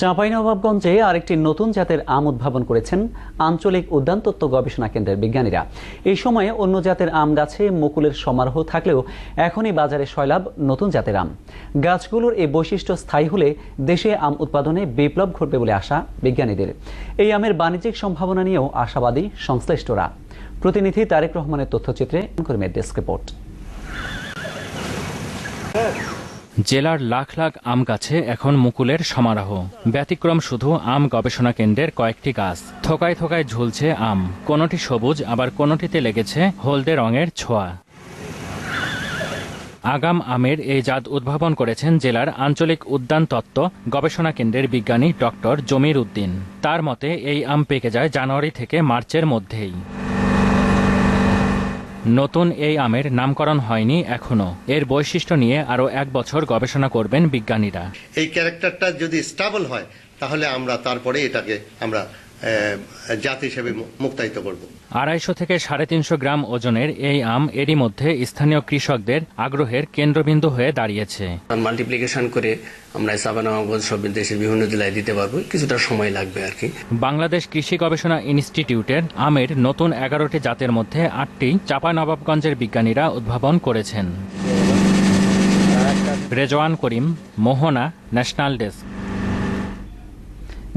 চাঁপাইনবাবগঞ্জে আরেকটি নতুন জাতের আম উদ্ভাবন করেছেন আঞ্চলিক উদ্যানতত্ত্ব গবেষণা কেন্দ্রের বিজ্ঞানীরা। এই সময়ে অন্য জাতের আম গাছে মুকুলের সমারোহ থাকলেও এখনই বাজারে সয়লাভ নতুন জাতের আম। গাছগুলোর এই বৈশিষ্ট্য স্থায়ী হলে দেশে আম উৎপাদনে বিপ্লব ঘটবে বলে আশা বিজ্ঞানীদের। এই আমের বাণিজ্যিক সম্ভাবনা নিয়েও আশাবাদী সংশ্লিষ্টরা। প্রতিনিধি তারেক রহমানের তথ্যচিত্রে কর্মীর ডেস্ক রিপোর্ট। জেলার লাখ লাখ আম গাছে এখন মুকুলের সমারোহ। ব্যতিক্রম শুধু আম গবেষণা কেন্দ্রের কয়েকটি গাছ। থোকায় থোকায় ঝুলছে আম। কোনোটি সবুজ, আবার কোনোটিতে লেগেছে হলদে রঙের ছোঁয়া। আগাম আমের এই জাত উদ্ভাবন করেছেন জেলার আঞ্চলিক উদ্যান তত্ত্ব গবেষণা কেন্দ্রের বিজ্ঞানী ডক্টর জমির উদ্দিন। তার মতে, এই আম পেকে যায় জানুয়ারি থেকে মার্চের মধ্যেই। নতুন এই আমের নামকরণ হয়নি এখনও। এর বৈশিষ্ট্য নিয়ে আরও এক বছর গবেষণা করবেন বিজ্ঞানীরা। এই ক্যারেক্টারটা যদি স্টাবল হয়, তাহলে আমরা তারপরে এটাকে আমরা জাত হিসেবে মুক্তায়িত করব। আড়াইশো থেকে সাড়ে তিনশো গ্রাম ওজনের এই আম এরই মধ্যে স্থানীয় কৃষকদের আগ্রহের কেন্দ্রবিন্দু হয়ে দাঁড়িয়েছে। মাল্টিপ্লিকেশন করে আমরা সাবানাগঞ্জ সব দেশের বিভিন্ন জেলায় দিতে পারব কিছুটা সময় লাগবে আর কি। বাংলাদেশ কৃষি গবেষণা ইনস্টিটিউটের আমের নতুন এগারোটি জাতের মধ্যে আটটি চাপা নবাবগঞ্জের বিজ্ঞানীরা উদ্ভাবন করেছেন। Rezwan Karim Mohona national desk.